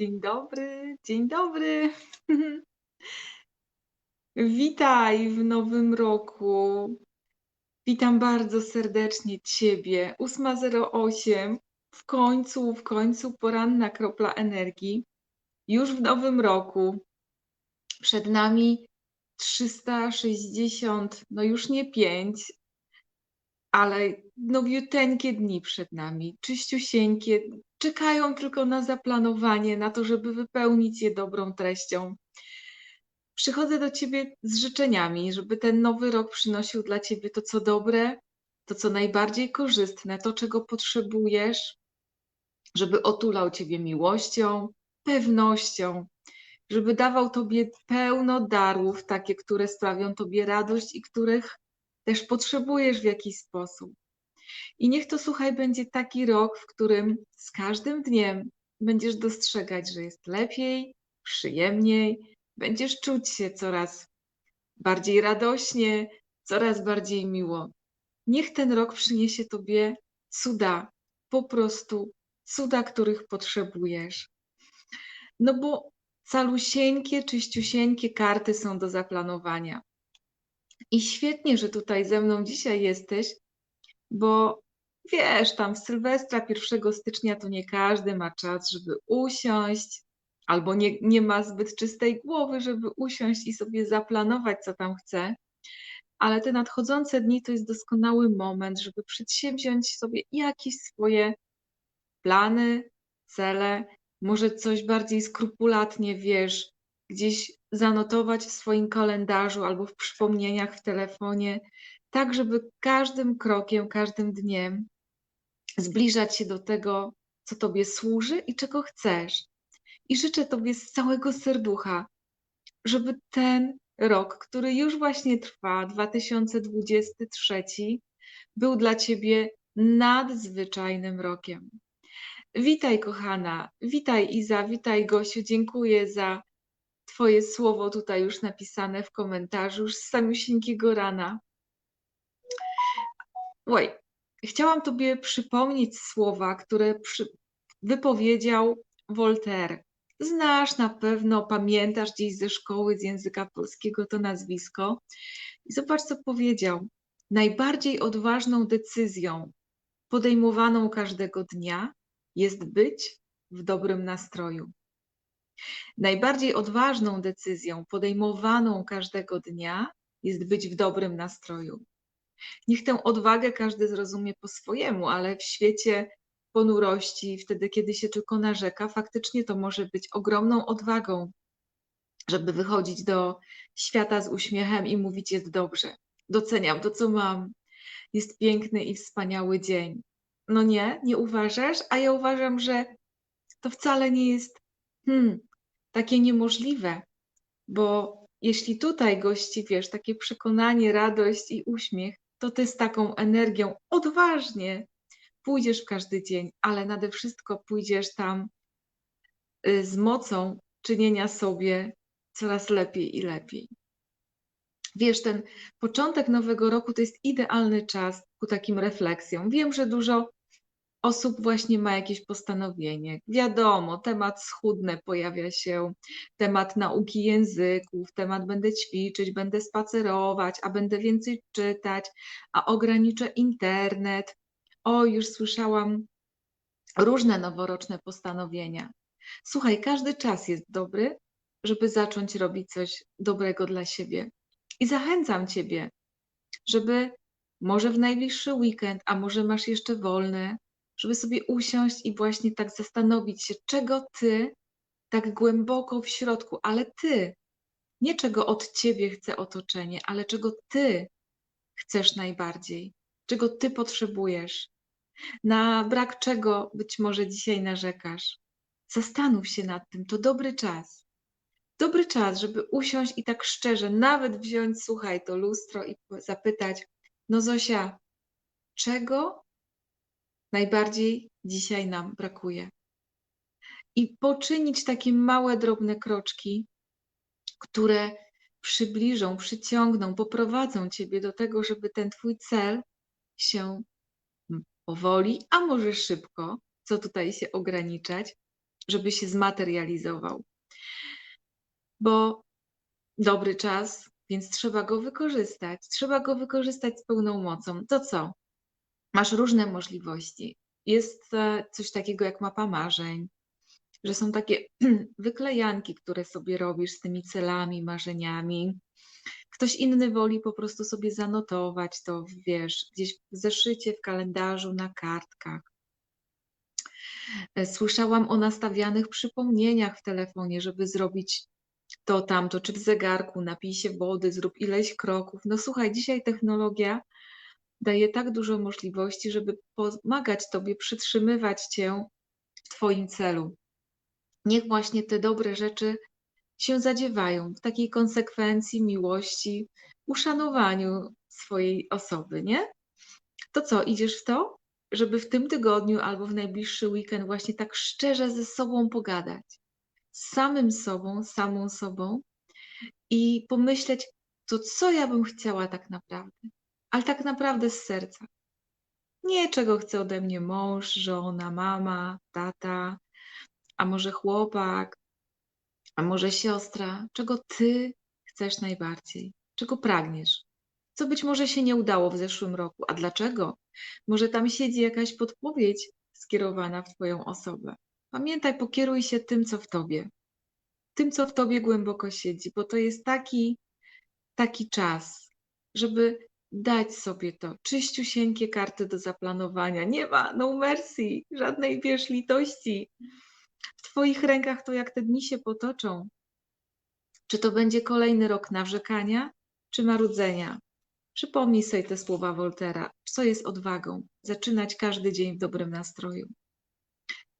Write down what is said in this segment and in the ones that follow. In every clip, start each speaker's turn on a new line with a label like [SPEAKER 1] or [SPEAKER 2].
[SPEAKER 1] Dzień dobry, dzień dobry. Witaj w nowym roku. Witam bardzo serdecznie Ciebie. 8.08. W końcu, w końcu poranna kropla energii. Już w nowym roku. Przed nami 360, no już nie 5, ale nowiuteńkie dni przed nami, czyściusieńkie, czekają tylko na zaplanowanie, na to, żeby wypełnić je dobrą treścią. Przychodzę do Ciebie z życzeniami, żeby ten nowy rok przynosił dla Ciebie to, co dobre, to, co najbardziej korzystne, to, czego potrzebujesz, żeby otulał Ciebie miłością, pewnością, żeby dawał Tobie pełno darów, takie, które sprawią Tobie radość i których też potrzebujesz w jakiś sposób. I niech to, słuchaj, będzie taki rok, w którym z każdym dniem będziesz dostrzegać, że jest lepiej, przyjemniej, będziesz czuć się coraz bardziej radośnie, coraz bardziej miło. Niech ten rok przyniesie Tobie cuda, po prostu cuda, których potrzebujesz. No bo calusieńkie, czyściusieńkie karty są do zaplanowania. I świetnie, że tutaj ze mną dzisiaj jesteś, bo wiesz, tam w Sylwestra 1 stycznia to nie każdy ma czas, żeby usiąść, albo nie, nie ma zbyt czystej głowy, żeby usiąść i sobie zaplanować, co tam chce. Ale te nadchodzące dni to jest doskonały moment, żeby przedsięwziąć sobie jakieś swoje plany, cele, może coś bardziej skrupulatnie wiesz, gdzieś zanotować w swoim kalendarzu albo w przypomnieniach w telefonie, tak żeby każdym krokiem, każdym dniem zbliżać się do tego, co Tobie służy i czego chcesz. I życzę Tobie z całego serducha, żeby ten rok, który już właśnie trwa, 2023, był dla Ciebie nadzwyczajnym rokiem. Witaj, kochana, witaj, Iza, witaj, Gosiu. Dziękuję za Twoje słowo tutaj już napisane w komentarzu, już z samiusieńkiego rana. Oj, chciałam Tobie przypomnieć słowa, które przy... wypowiedział Voltaire. Znasz na pewno, pamiętasz gdzieś ze szkoły, z języka polskiego to nazwisko. I zobacz, co powiedział. Najbardziej odważną decyzją podejmowaną każdego dnia jest być w dobrym nastroju. Najbardziej odważną decyzją podejmowaną każdego dnia jest być w dobrym nastroju. Niech tę odwagę każdy zrozumie po swojemu, ale w świecie ponurości, wtedy kiedy się tylko narzeka, faktycznie to może być ogromną odwagą, żeby wychodzić do świata z uśmiechem i mówić jest dobrze. Doceniam to, co mam. Jest piękny i wspaniały dzień. No nie, nie uważasz? A ja uważam, że to wcale nie jest hmm, takie niemożliwe, bo jeśli tutaj gości, wiesz, takie przekonanie, radość i uśmiech, to ty z taką energią odważnie pójdziesz w każdy dzień, ale nade wszystko pójdziesz tam y, z mocą czynienia sobie coraz lepiej i lepiej. Wiesz, ten początek nowego roku to jest idealny czas ku takim refleksjom. Wiem, że dużo osób właśnie ma jakieś postanowienie. Wiadomo, temat schudnę pojawia się, temat nauki języków, temat będę ćwiczyć, będę spacerować, a będę więcej czytać, a ograniczę internet. O, już słyszałam różne noworoczne postanowienia. Słuchaj, każdy czas jest dobry, żeby zacząć robić coś dobrego dla siebie. I zachęcam Ciebie, żeby może w najbliższy weekend, a może masz jeszcze wolne, żeby sobie usiąść i właśnie tak zastanowić się, czego ty tak głęboko w środku, ale ty, nie czego od ciebie chce otoczenie, ale czego ty chcesz najbardziej, czego ty potrzebujesz, na brak czego być może dzisiaj narzekasz. Zastanów się nad tym, to dobry czas. Dobry czas, żeby usiąść i tak szczerze, nawet wziąć, słuchaj, to lustro i zapytać, no Zosia, czego najbardziej dzisiaj nam brakuje. I poczynić takie małe, drobne kroczki, które przybliżą, przyciągną, poprowadzą Ciebie do tego, żeby ten Twój cel się powoli, a może szybko, co tutaj się ograniczać, żeby się zmaterializował. Bo dobry czas, więc trzeba go wykorzystać. Trzeba go wykorzystać z pełną mocą. To co? Masz różne możliwości. Jest e, coś takiego jak mapa marzeń, że są takie wyklejanki, które sobie robisz z tymi celami, marzeniami. Ktoś inny woli po prostu sobie zanotować to, wiesz, gdzieś w zeszycie, w kalendarzu, na kartkach. E, Słyszałam o nastawianych przypomnieniach w telefonie, żeby zrobić to, tamto, czy w zegarku, napij się wody, zrób ileś kroków. No słuchaj, dzisiaj technologia daje tak dużo możliwości, żeby pomagać Tobie przytrzymywać Cię w Twoim celu. Niech właśnie te dobre rzeczy się zadziewają w takiej konsekwencji, miłości, uszanowaniu swojej osoby, nie? To co, idziesz w to? Żeby w tym tygodniu albo w najbliższy weekend właśnie tak szczerze ze sobą pogadać. Z samym sobą, samą sobą i pomyśleć, to co ja bym chciała tak naprawdę, ale tak naprawdę z serca. Nie czego chce ode mnie mąż, żona, mama, tata, a może chłopak, a może siostra, czego ty chcesz najbardziej, czego pragniesz, co być może się nie udało w zeszłym roku. A dlaczego? Może tam siedzi jakaś podpowiedź skierowana w twoją osobę. Pamiętaj, pokieruj się tym, co w tobie. Tym, co w tobie głęboko siedzi, bo to jest taki, taki czas, żeby dać sobie to. Czyściusieńkie karty do zaplanowania. Nie ma no mercy, żadnej wiesz litości. W twoich rękach to jak te dni się potoczą. Czy to będzie kolejny rok nawrzekania, czy marudzenia? Przypomnij sobie te słowa Woltera. Co jest odwagą? Zaczynać każdy dzień w dobrym nastroju.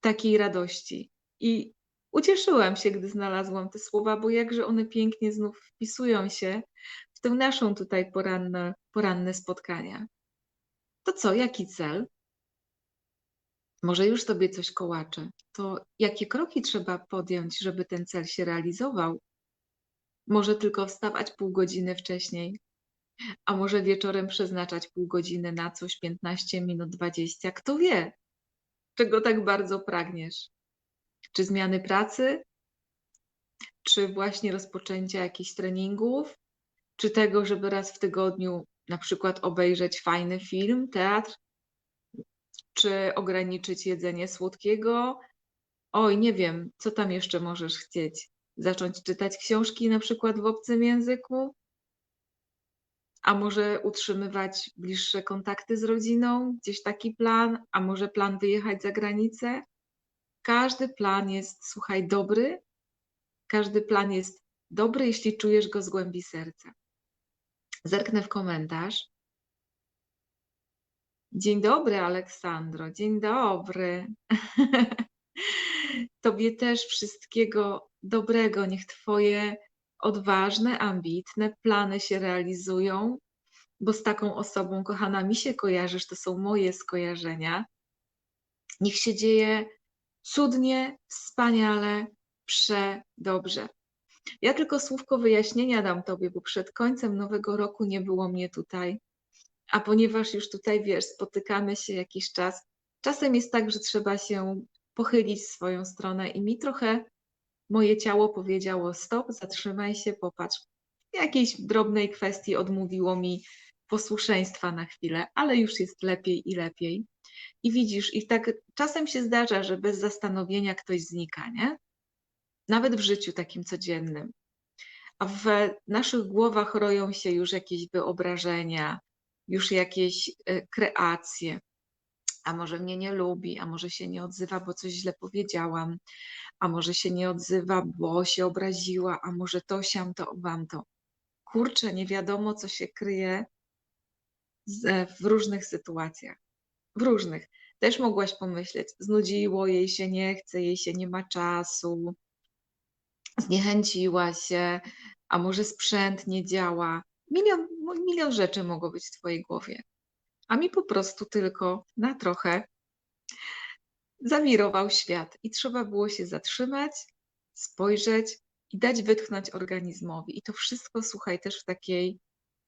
[SPEAKER 1] Takiej radości. I ucieszyłam się, gdy znalazłam te słowa, bo jakże one pięknie znów wpisują się w tę naszą tutaj poranne, poranne spotkania. To co, jaki cel? Może już tobie coś kołacze. To jakie kroki trzeba podjąć, żeby ten cel się realizował? Może tylko wstawać pół godziny wcześniej, a może wieczorem przeznaczać pół godziny na coś, 15 minut, 20. Kto wie, czego tak bardzo pragniesz? Czy zmiany pracy? Czy właśnie rozpoczęcia jakichś treningów? Czy tego, żeby raz w tygodniu na przykład obejrzeć fajny film, teatr? Czy ograniczyć jedzenie słodkiego? Oj, nie wiem, co tam jeszcze możesz chcieć? Zacząć czytać książki na przykład w obcym języku? A może utrzymywać bliższe kontakty z rodziną? Gdzieś taki plan? A może plan wyjechać za granicę? Każdy plan jest, słuchaj, dobry. Każdy plan jest dobry, jeśli czujesz go z głębi serca. Zerknę w komentarz. Dzień dobry, Aleksandro. Dzień dobry. Tobie też wszystkiego dobrego. Niech Twoje odważne, ambitne plany się realizują, bo z taką osobą, kochana, mi się kojarzysz, to są moje skojarzenia. Niech się dzieje cudnie, wspaniale, przedobrze. Ja tylko słówko wyjaśnienia dam Tobie, bo przed końcem nowego roku nie było mnie tutaj. A ponieważ już tutaj wiesz, spotykamy się jakiś czas, czasem jest tak, że trzeba się pochylić w swoją stronę i mi trochę moje ciało powiedziało: stop, zatrzymaj się, popatrz. W jakiejś drobnej kwestii odmówiło mi posłuszeństwa na chwilę, ale już jest lepiej i lepiej. I widzisz, i tak czasem się zdarza, że bez zastanowienia ktoś znika, nie? Nawet w życiu takim codziennym. A w naszych głowach roją się już jakieś wyobrażenia, już jakieś e, kreacje. A może mnie nie lubi, a może się nie odzywa, bo coś źle powiedziałam, a może się nie odzywa, bo się obraziła, a może to, siam to, wam to. Kurczę, nie wiadomo, co się kryje w różnych sytuacjach. W różnych. Też mogłaś pomyśleć, znudziło jej się, nie chce, jej się nie ma czasu, zniechęciła się, a może sprzęt nie działa. Milion, milion rzeczy mogło być w Twojej głowie. A mi po prostu tylko na trochę zawirował świat i trzeba było się zatrzymać, spojrzeć i dać wytchnąć organizmowi. I to wszystko, słuchaj, też w takiej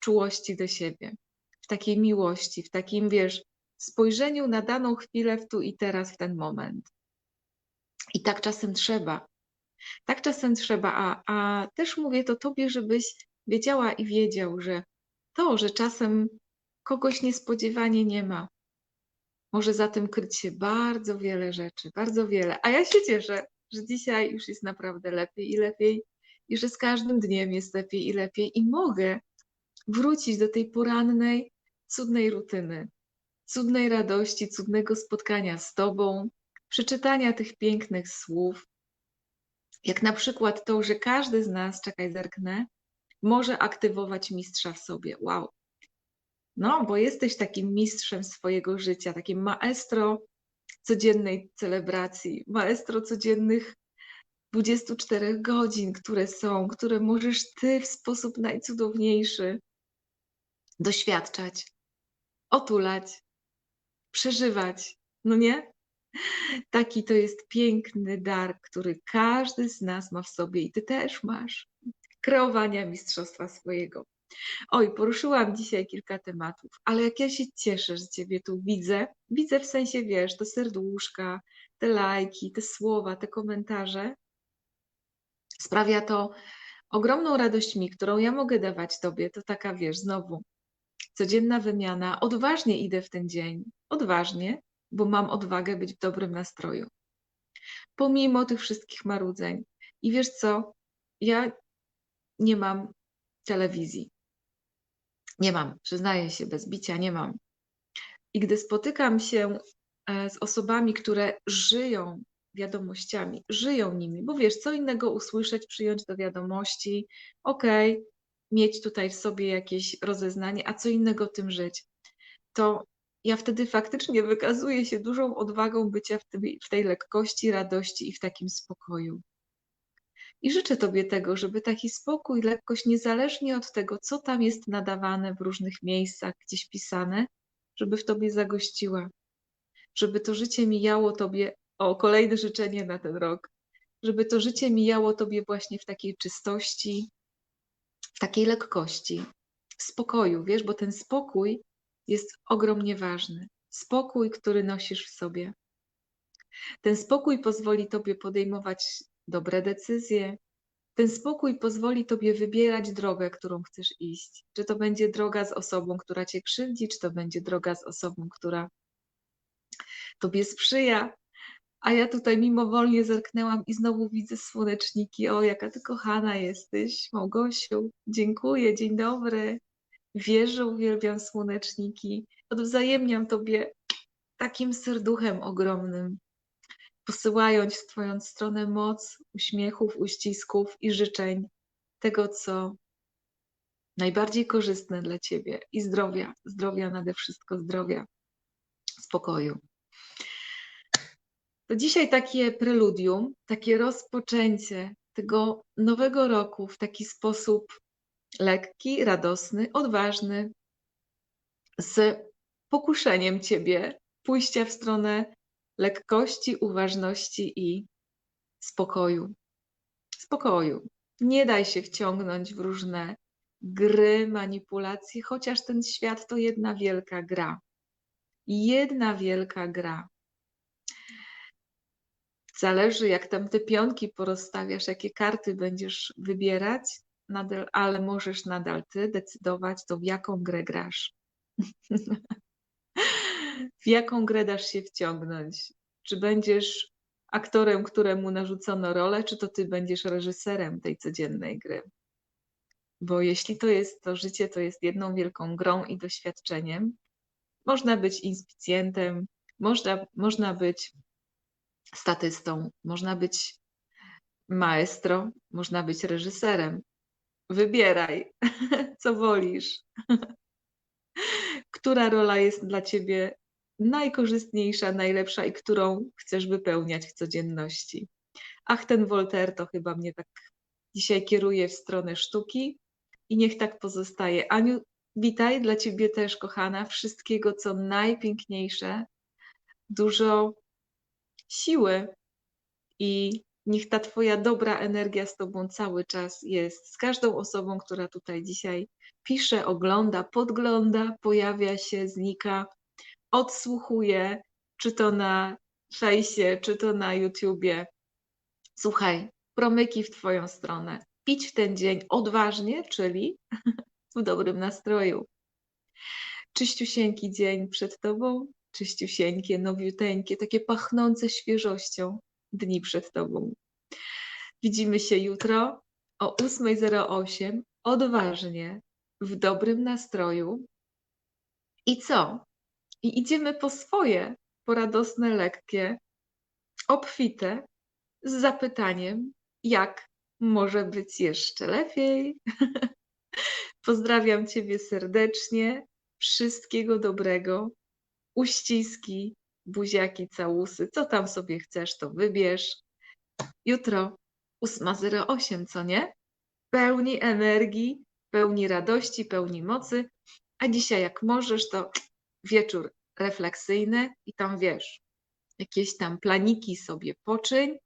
[SPEAKER 1] czułości do siebie, w takiej miłości, w takim, wiesz, spojrzeniu na daną chwilę w tu i teraz, w ten moment. I tak czasem trzeba. Tak czasem trzeba, a, a też mówię to tobie, żebyś wiedziała i wiedział, że to, że czasem kogoś niespodziewanie nie ma, może za tym kryć się bardzo wiele rzeczy, bardzo wiele. A ja się cieszę, że dzisiaj już jest naprawdę lepiej i lepiej, i że z każdym dniem jest lepiej i lepiej, i mogę wrócić do tej porannej, cudnej rutyny, cudnej radości, cudnego spotkania z Tobą, przeczytania tych pięknych słów, jak na przykład to, że każdy z nas, czekaj, zerknę, może aktywować mistrza w sobie. Wow. No, bo jesteś takim mistrzem swojego życia, takim maestro codziennej celebracji, maestro codziennych 24 godzin, które są, które możesz Ty w sposób najcudowniejszy doświadczać, otulać, przeżywać. No nie? Taki to jest piękny dar, który każdy z nas ma w sobie i Ty też masz. Kreowania mistrzostwa swojego. Oj, poruszyłam dzisiaj kilka tematów, ale jak ja się cieszę, że Ciebie tu widzę, widzę w sensie, wiesz, te serduszka, te lajki, te słowa, te komentarze, sprawia to ogromną radość mi, którą ja mogę dawać Tobie. To taka, wiesz, znowu codzienna wymiana. Odważnie idę w ten dzień, odważnie, bo mam odwagę być w dobrym nastroju. Pomimo tych wszystkich marudzeń. I wiesz co? Ja nie mam telewizji. Nie mam, przyznaję się, bez bicia nie mam. I gdy spotykam się e, z osobami, które żyją wiadomościami, żyją nimi, bo wiesz, co innego usłyszeć, przyjąć do wiadomości, okej, mieć tutaj w sobie jakieś rozeznanie, a co innego tym żyć. To ja wtedy faktycznie wykazuję się dużą odwagą bycia w, tej, w tej lekkości, radości i w takim spokoju. I życzę Tobie tego, żeby taki spokój, lekkość, niezależnie od tego, co tam jest nadawane w różnych miejscach, gdzieś pisane, żeby w Tobie zagościła. Żeby to życie mijało Tobie, o kolejne życzenie na ten rok, żeby to życie mijało Tobie właśnie w takiej czystości, w takiej lekkości, w spokoju, wiesz, bo ten spokój jest ogromnie ważny. Spokój, który nosisz w sobie. Ten spokój pozwoli Tobie podejmować dobre decyzje. Ten spokój pozwoli Tobie wybierać drogę, którą chcesz iść. Czy to będzie droga z osobą, która Cię krzywdzi, czy to będzie droga z osobą, która Tobie sprzyja. A ja tutaj mimowolnie zerknęłam i znowu widzę słoneczniki. O, jaka ty kochana jesteś, Małgosiu. Dziękuję, dzień dobry. Wierzę, uwielbiam słoneczniki. Odwzajemniam Tobie takim serduchem ogromnym posyłając w Twoją stronę moc uśmiechów, uścisków i życzeń tego, co najbardziej korzystne dla Ciebie i zdrowia, zdrowia nade wszystko zdrowia, spokoju. To dzisiaj takie preludium, takie rozpoczęcie tego nowego roku w taki sposób lekki, radosny, odważny, z pokuszeniem Ciebie pójścia w stronę lekkości, uważności i spokoju. Spokoju. Nie daj się wciągnąć w różne gry, manipulacje, chociaż ten świat to jedna wielka gra. Jedna wielka gra. Zależy, jak tam te pionki porozstawiasz, jakie karty będziesz wybierać, nadal, ale możesz nadal ty decydować, to w jaką grę grasz. w jaką grę dasz się wciągnąć? Czy będziesz aktorem, któremu narzucono rolę, czy to ty będziesz reżyserem tej codziennej gry? Bo jeśli to jest to życie, to jest jedną wielką grą i doświadczeniem. Można być inspicjentem, można, można być statystą, można być maestro, można być reżyserem. Wybieraj, co wolisz. Która rola jest dla ciebie najkorzystniejsza, najlepsza i którą chcesz wypełniać w codzienności. Ach, ten Voltaire to chyba mnie tak dzisiaj kieruje w stronę sztuki i niech tak pozostaje. Aniu, witaj dla Ciebie też, kochana, wszystkiego, co najpiękniejsze, dużo siły i niech ta Twoja dobra energia z Tobą cały czas jest, z każdą osobą, która tutaj dzisiaj pisze, ogląda, podgląda, pojawia się, znika, odsłuchuję, czy to na fejsie, czy to na YouTubie. Słuchaj, promyki w twoją stronę. Pić w ten dzień odważnie, czyli w dobrym nastroju. Czyściusieńki dzień przed tobą, czyściusieńkie, nowiuteńkie, takie pachnące świeżością dni przed tobą. Widzimy się jutro o 8.08, odważnie, w dobrym nastroju. I co? I idziemy po swoje, po radosne, lekkie, obfite, z zapytaniem, jak może być jeszcze lepiej. Pozdrawiam Ciebie serdecznie. Wszystkiego dobrego. Uściski, buziaki, całusy. Co tam sobie chcesz, to wybierz. Jutro 8.08, co nie? Pełni energii, pełni radości, pełni mocy. A dzisiaj, jak możesz, to wieczór refleksyjny i tam wiesz, jakieś tam planiki sobie poczyń.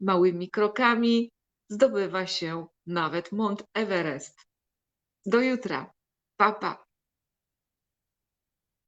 [SPEAKER 1] Małymi krokami zdobywa się nawet Mont Everest. Do jutra. Pa, pa.